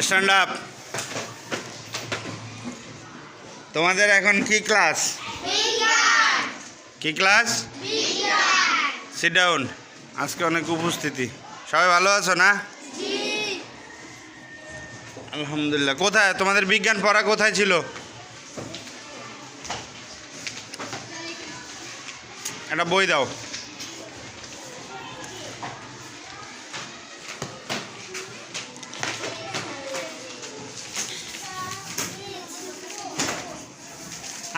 Stand up তোমাদের এখন কি ক্লাস কি ক্লাস সিট ডাউন আজকে অনেক উপস্থিতি। সবাই ভালো আছো না? আলহামদুলিল্লাহ। কোথায়? তোমাদের বিজ্ঞান পড়া কোথায় ছিল? একটা বই দাও।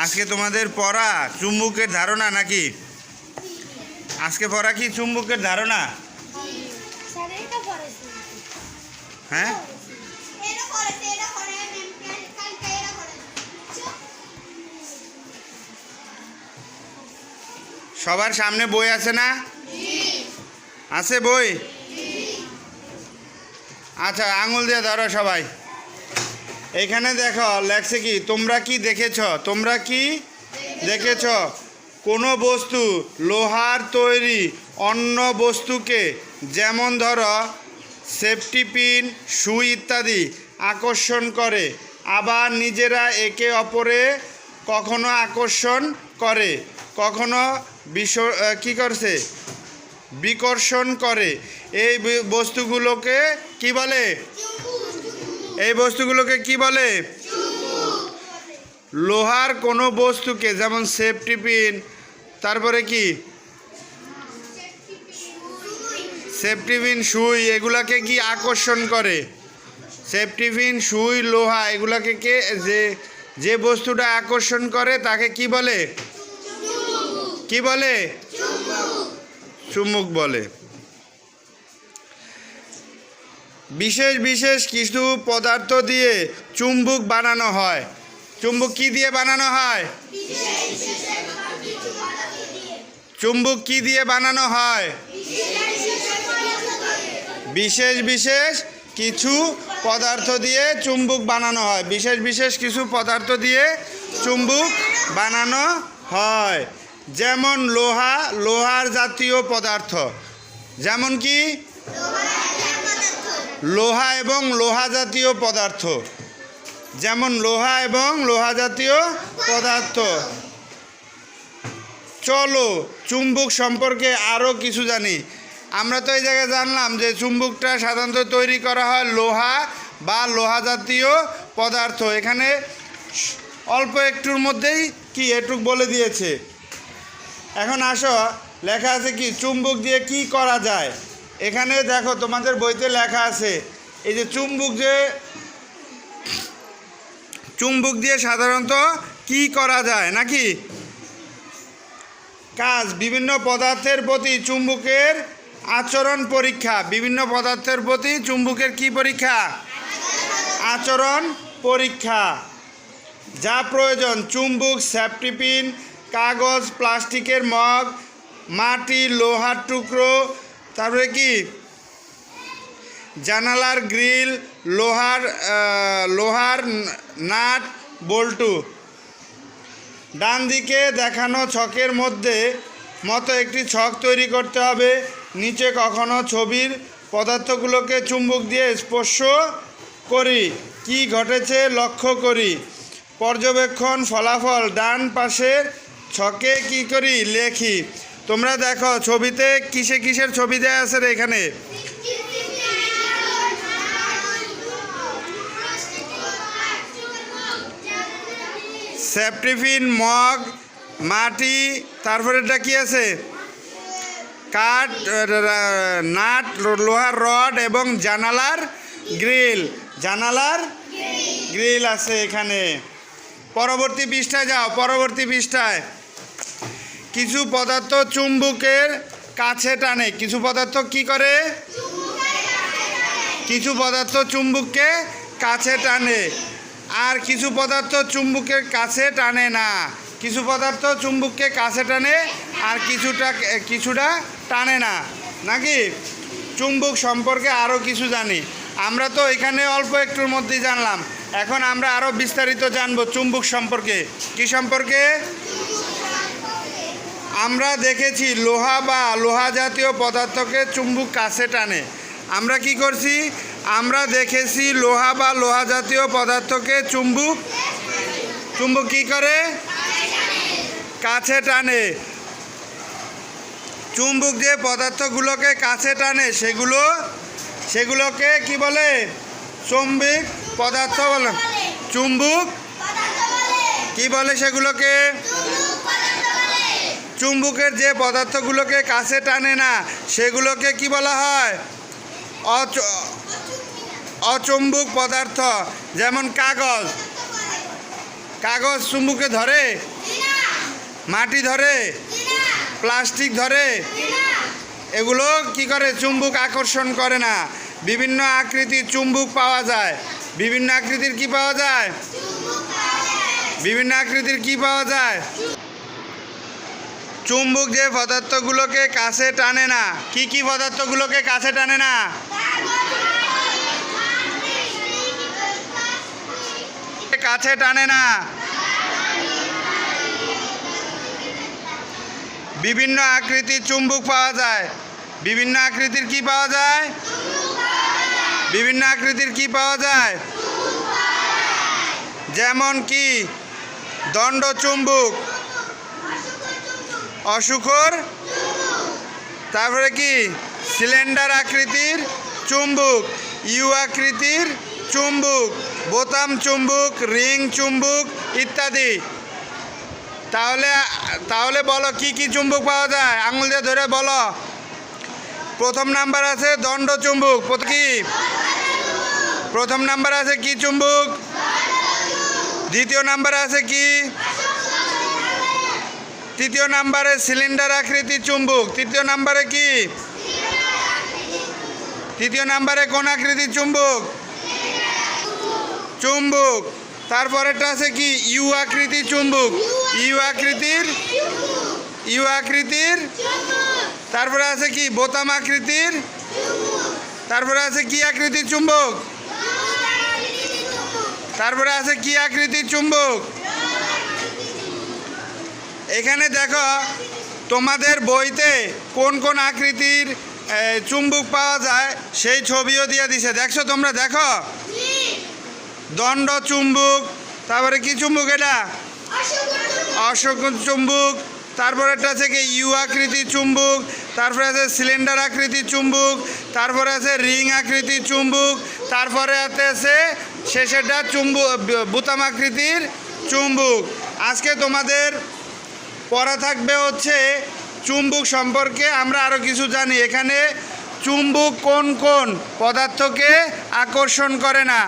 আজকে তোমাদের পড়া চুম্বকের ধারণা নাকি? আজকে পড়া কি চুম্বকের ধারণা? হ্যাঁ? সবার সামনে বই আছে না? আছে বই? আচ্ছা আঙুল দিয়ে ধরো সবাই। এখানে দেখো, লেখছে কি? তোমরা কি দেখেছ? তোমরা কি দেখেছ? কোনো বস্তু, লোহার তৈরি অন্য বস্তুকে, যেমন ধরো, সেফটি পিন সুই ইত্যাদি, আকর্ষণ করে। আবার নিজেরা একে অপরে কখনো আকর্ষণ করে, কখনো বিষ কি করছে? বিকর্ষণ করে। এই বস্তুগুলোকে কি বলে? এই বস্তুগুলোকে কি বলে? লোহার কোনো বস্তুকে, যেমন সেফটি পিন তারপরে কি? সেফটি পিন সুই, এগুলাকে কি আকর্ষণ করে? সেফটি পিন সুই, লোহা, এগুলাকে কে যে যে বস্তুটা আকর্ষণ করে, তাকে কি বলে? কি বলে? চুম্বক বলে। বিশেষ বিশেষ কিছু পদার্থ দিয়ে চুম্বুক বানানো হয়। চুম্বুক কি দিয়ে বানানো হয়? চুম্বুক কি দিয়ে বানানো হয়? বিশেষ বিশেষ কিছু পদার্থ দিয়ে চুম্বুক বানানো হয়। বিশেষ বিশেষ কিছু পদার্থ দিয়ে চুম্বুক বানানো হয়। যেমন লোহা, লোহার জাতীয় পদার্থ। যেমন কি? লোহা এবং লোহা জাতীয় পদার্থ। যেমন লোহা এবং লোহা জাতীয় পদার্থ। চলো, চুম্বক সম্পর্কে আরও কিছু জানি। আমরা তো এই জায়গায় জানলাম যে চুম্বকটা সাধারণত তৈরি করা হয় লোহা বা লোহা জাতীয় পদার্থ। এখানে অল্প একটুর মধ্যেই কি এটুক বলে দিয়েছে। এখন আসো, লেখা আছে কি, চুম্বক দিয়ে কি করা যায়? এখানে দেখো তোমাদের বইতে লেখা আছে, এই যে চুম্বুক যে, চুম্বুক দিয়ে সাধারণত কি করা যায় নাকি? কাজ, বিভিন্ন পদার্থের প্রতি চুম্বকের আচরণ পরীক্ষা, বিভিন্ন পদার্থের প্রতি চুম্বকের কি পরীক্ষা? আচরণ পরীক্ষা। যা প্রয়োজন, চুম্বুক, সেফটিপিন, কাগজ, প্লাস্টিকের মগ, মাটি, লোহার টুকরো তারপরে কি? জানালার গ্রিল, লোহার লোহার নাট, বল্টু। ডান দিকে দেখানো ছকের মধ্যে মতো একটি ছক তৈরি করতে হবে। নিচে কখনো ছবির পদার্থগুলোকে চুম্বক দিয়ে স্পর্শ করি। কি ঘটেছে লক্ষ্য করি। পর্যবেক্ষণ ফলাফল ডান পাশে ছকে কি করি? লেখি। তোমরা দেখো, ছবিতে কিসে কিসের ছবি দেওয়া আছে রে এখানে? সেফটিফিন মগ, মাটি তারপরে এটা কি আছে? কাঠ, নাট, লোহার রড এবং জানালার গ্রিল। জানালার গ্রিল আছে এখানে। পরবর্তী পৃষ্ঠায় যাও, পরবর্তী পৃষ্ঠায়। কিছু পদার্থ চুম্বকের কাছে টানে। কিছু পদার্থ কি করে? কিছু পদার্থ চুম্বককে কাছে টানে। আর কিছু পদার্থ চুম্বকের কাছে টানে না। কিছু পদার্থ চুম্বককে কাছে টানে, আর কিছুটা কিছুটা টানে না। নাকি? চুম্বক সম্পর্কে আরও কিছু জানি। আমরা তো এখানে অল্প একটুর মধ্যেই জানলাম। এখন আমরা আরও বিস্তারিত জানব চুম্বক সম্পর্কে। কি সম্পর্কে? আমরা দেখেছি লোহা বা লোহা জাতীয় পদার্থকে চুম্বুক কাছে টানে। আমরা কি করছি? আমরা দেখেছি লোহা বা লোহা জাতীয় পদার্থকে চুম্বুক চুম্বক কি করে? কাছে টানে। চুম্বুক যে পদার্থগুলোকে কাছে টানে সেগুলো সেগুলোকে কি বলে? চুম্বিক পদার্থ বলে। চুম্বুক কি বলে সেগুলোকে? চুম্বকের যে পদার্থগুলোকে কাছে টানে না সেগুলোকে কি বলা হয়? অচ- অচুম্বক পদার্থ যেমন কাগজ। কাগজ চুম্বুকে ধরে? মাটি ধরে? প্লাস্টিক ধরে? এগুলো কি করে? চুম্বুক আকর্ষণ করে না। বিভিন্ন আকৃতির চুম্বুক পাওয়া যায়। বিভিন্ন আকৃতির কি পাওয়া যায়? বিভিন্ন আকৃতির কি পাওয়া যায়? চুম্বক যে পদার্থগুলোকে কাছে টানে না, কি কি পদার্থগুলোকে কাছে টানে না? কাছে টানে না। বিভিন্ন আকৃতির চুম্বক পাওয়া যায়। বিভিন্ন আকৃতির কি পাওয়া যায়? বিভিন্ন আকৃতির কি পাওয়া যায়? যেমন কি দণ্ড চুম্বক অসুখর। তারপরে কি? সিলিন্ডার আকৃতির চুম্বক, ইউ আকৃতির চুম্বক, বোতাম চুম্বক, রিং চুম্বক ইত্যাদি। তাহলে তাহলে বলো, কি কি চুম্বক পাওয়া যায়? আঙুল দিয়ে ধরে বলো। প্রথম নাম্বার আছে দণ্ড চুম্বক কি? প্রথম নাম্বার আছে কি চুম্বক? দ্বিতীয় নাম্বার আছে কি? তৃতীয় নাম্বারে সিলিন্ডার আকৃতি চুম্বক। তৃতীয় নাম্বারে কি? তৃতীয় নাম্বারে কোন আকৃতির চুম্বক। চুম্বক। তারপরেরটা আছে কি? ইউ আকৃতির চুম্বক। ইউ আকৃতির? ইউ আকৃতির? তারপরে আছে কি? বোতাম আকৃতির? তারপরে আছে কি আকৃতির চুম্বক। তারপরে আছে কি আকৃতির চুম্বক। এখানে দেখো, তোমাদের বইতে কোন কোন আকৃতির চুম্বুক পাওয়া যায়, সেই ছবিও দিয়ে দিছে। দেখছ তোমরা? দেখো? দণ্ড চুম্বুক, তারপরে কি চুম্বুক এটা? অশোক চুম্বুক, তারপরে একটা আছে কি, ইউ আকৃতির চুম্বুক, তারপরে আছে সিলিন্ডার আকৃতির চুম্বুক, তারপরে আছে রিং আকৃতির চুম্বুক, তারপরে আছে শেষেরটা চুম্বক বুতাম আকৃতির চুম্বুক। আজকে তোমাদের পড়া থাকবে হচ্ছে চুম্বক সম্পর্কে, আমরা আরও কিছু জানি। এখানে চুম্বক কোন কোন পদার্থকে আকর্ষণ করে না,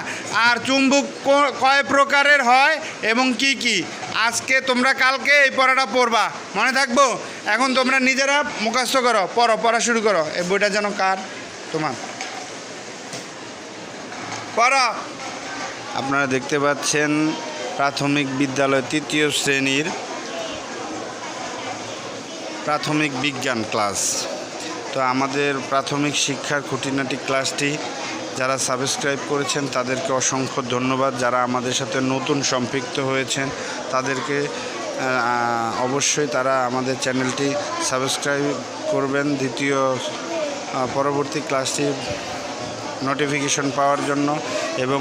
আর চুম্বক কয় প্রকারের হয় এবং কি কি? আজকে তোমরা কালকে এই পড়াটা পড়বা। মনে থাকব? এখন তোমরা নিজেরা মুখস্থ করো, পড়ো, পড়া শুরু করো। এই বইটা যেন কার? তোমার। পড়ো। আপনারা দেখতে পাচ্ছেন প্রাথমিক বিদ্যালয় তৃতীয় শ্রেণির প্রাথমিক বিজ্ঞান ক্লাস। তো আমাদের প্রাথমিক শিক্ষার খুঁটিনাটি ক্লাসটি যারা সাবস্ক্রাইব করেছেন, তাদেরকে অসংখ্য ধন্যবাদ। যারা আমাদের সাথে নতুন সম্পৃক্ত হয়েছেন, তাদেরকে অবশ্যই তারা আমাদের চ্যানেলটি সাবস্ক্রাইব করবেন। দ্বিতীয় পরবর্তী ক্লাসটি নোটিফিকেশন পাওয়ার জন্য এবং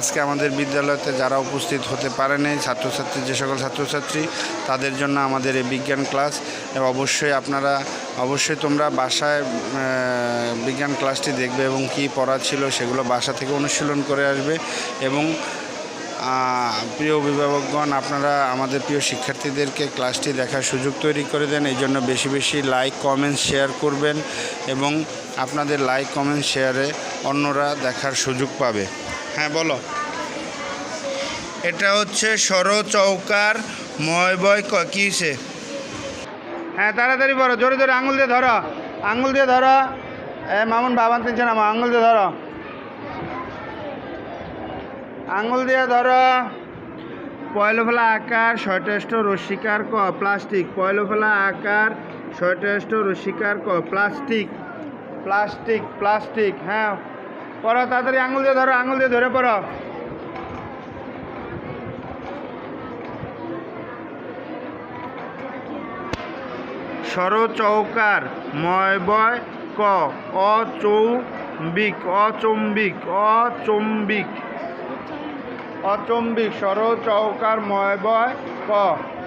আজকে আমাদের বিদ্যালয়তে যারা উপস্থিত হতে পারেনি, ছাত্রছাত্রী, যে সকল ছাত্রছাত্রী, তাদের জন্য আমাদের এই বিজ্ঞান ক্লাস। অবশ্যই আপনারা, অবশ্যই তোমরা বাসায় বিজ্ঞান ক্লাসটি দেখবে এবং কি পড়া ছিল সেগুলো বাসা থেকে অনুশীলন করে আসবে এবং প্রিয় অভিভাবকগণ, আপনারা আমাদের প্রিয় শিক্ষার্থীদেরকে ক্লাসটি দেখার সুযোগ তৈরি করে দেন। এই জন্য বেশি বেশি লাইক, কমেন্ট, শেয়ার করবেন এবং আপনাদের লাইক, কমেন্ট, শেয়ারে অন্যরা দেখার সুযোগ পাবে। হ্যাঁ বলো। এটা হচ্ছে সর চৌকার, ময় বয় ক- কিসে হ্যাঁ তাড়াতাড়ি বলো জোরে জোরে আঙুল দিয়ে ধরো, আঙুল দিয়ে ধরো। এ, মামুন বাবান তিনছে না আঙুল দিয়ে ধরো। আঙুল দিয়ে ধরো। পয়লফেলা আকার শর্টেষ্ট রশ্মিকার ক, প্লাস্টিক। পয়লফেলা আকার শর্টেষ্ট রশ্মিকার ক, প্লাস্টিক। প্লাস্টিক প্লাস্টিক হ্যাঁ। পড়ো, তাড়াতাড়ি আঙুল দিয়ে ধরো, আঙুল দিয়ে ধরে পড়ো। সর ময়বয় ক অ চৌ বিক অচম্বিক অচম্বিক। অচম্বিক সর ময়বয় ক,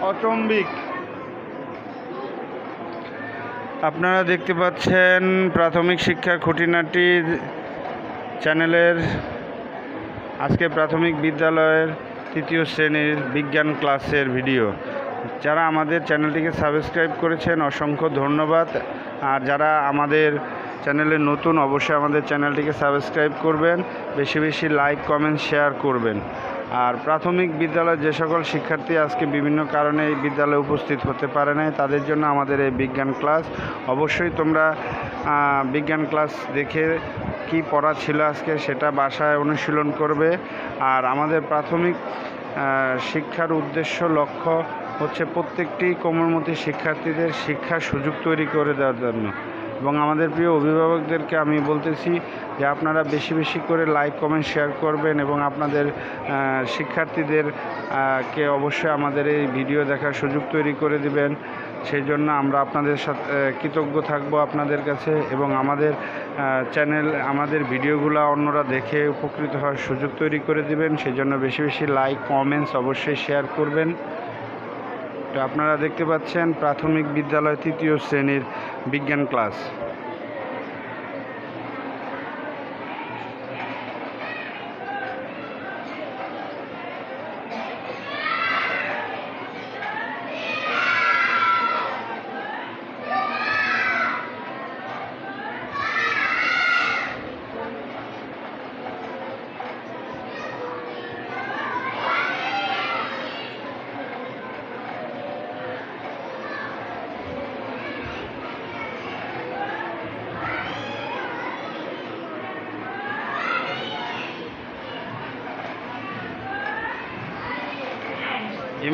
অচম্বিক। আপনারা দেখতে পাচ্ছেন প্রাথমিক শিক্ষার খুঁটিনাটি চ্যানেলের আজকে প্রাথমিক বিদ্যালয়ের তৃতীয় শ্রেণির বিজ্ঞান ক্লাসের ভিডিও। যারা আমাদের চ্যানেলটিকে সাবস্ক্রাইব করেছেন, অসংখ্য ধন্যবাদ। আর যারা আমাদের চ্যানেলে নতুন, অবশ্যই আমাদের চ্যানেলটিকে সাবস্ক্রাইব করবেন, বেশি বেশি লাইক, কমেন্ট, শেয়ার করবেন। আর প্রাথমিক বিদ্যালয়ের যে সকল শিক্ষার্থী আজকে বিভিন্ন কারণে এই বিদ্যালয়ে উপস্থিত হতে পারে নাই, তাদের জন্য আমাদের এই বিজ্ঞান ক্লাস। অবশ্যই তোমরা বিজ্ঞান ক্লাস দেখে কি পড়া ছিল আজকে সেটা বাসায় অনুশীলন করবে। আর আমাদের প্রাথমিক শিক্ষার উদ্দেশ্য, লক্ষ্য হচ্ছে প্রত্যেকটি কোমলমতি শিক্ষার্থীদের শিক্ষার সুযোগ তৈরি করে দেওয়ার জন্য। এবং আমাদের প্রিয় অভিভাবকদেরকে আমি বলতেছি যে আপনারা বেশি বেশি করে লাইক, কমেন্ট, শেয়ার করবেন এবং আপনাদের শিক্ষার্থীদের কে অবশ্যই আমাদের এই ভিডিও দেখার সুযোগ তৈরি করে দিবেন। সেই জন্য আমরা আপনাদের সাথে কৃতজ্ঞ থাকব আপনাদের কাছে এবং আমাদের চ্যানেল, আমাদের ভিডিওগুলো অন্যরা দেখে উপকৃত হওয়ার সুযোগ তৈরি করে দিবেন। সেই জন্য বেশি বেশি লাইক, কমেন্টস অবশ্যই শেয়ার করবেন। তো আপনারা দেখতে পাচ্ছেন প্রাথমিক বিদ্যালয় তৃতীয় শ্রেণির বিজ্ঞান ক্লাস।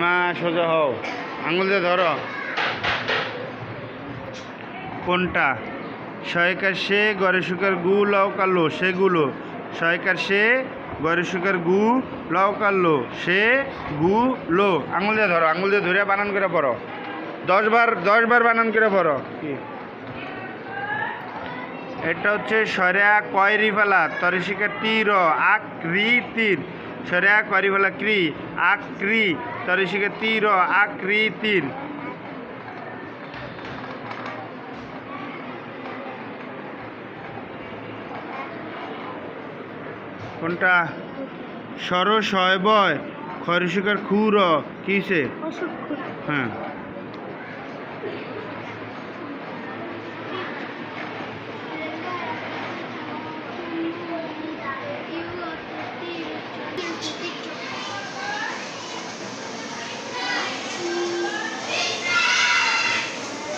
ইমা সোজা হও। আঙুল দিয়ে ধরো। কোনটা? শয়কার সে, গড়ে সুকার গু লাউ কালো, সেগুলো। শয়কার সে, গড়ে সুকার গু লাউ কালো, সে গু, লো। আঙুল দিয়ে ধরো আঙুল দিয়ে ধরে বানান করে পড়ো। দশ বার দশ বার বানান করে পড়ো। কি? এটা হচ্ছে সরেয়া কয়রি ফেলা তরিশিকা তীর আক রি তীর সরেয়া করি ফেলা ক্রি আক্রি তরি শিখে তীর আক্রি তিন। কোনটা? সর হয় বয় খরিশিকার খুর কিসে হ্যাঁ।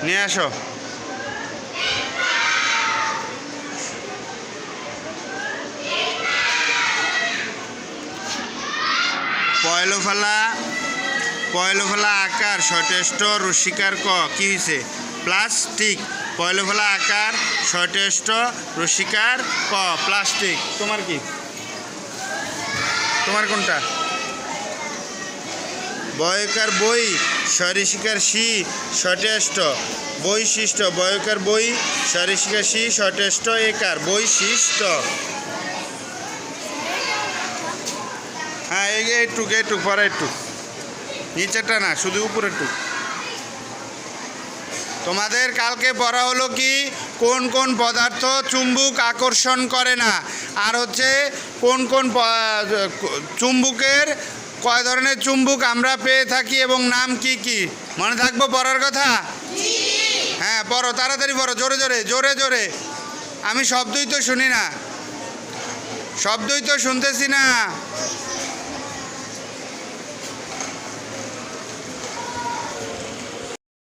নিয়ে আসো। পয়লফালা পয়লফালা আকার সটেষ্ট রসিকার ক, কি হয়েছে প্লাস্টিক। পয়লফালা আকার সটেষ্ট রসিকার ক, প্লাস্টিক। তোমার কি? তোমার কোনটা? বয়কার বই। সরিষিকার সি সটেষ্ট বৈশিষ্ট্য বয়কার বই সরিষিকার সি সটেষ্ট একার বৈশিষ্ট্য হ্যাঁ এই এইটুক এইটুক পরে একটু। নিচেরটা না, শুধু উপরের টুক তোমাদের কালকে পড়া হলো কি? কোন কোন পদার্থ চুম্বুক আকর্ষণ করে না? আর হচ্ছে কোন কোন চুম্বকের কয় ধরনের চুম্বুক আমরা পেয়ে থাকি এবং নাম কি কি? মনে থাকব পড়ার কথা? হ্যাঁ পড়ো, তাড়াতাড়ি পড়ো, জোরে জোরে জোরে জোরে। আমি শব্দই তো শুনি না। শব্দই তো শুনতেছি না।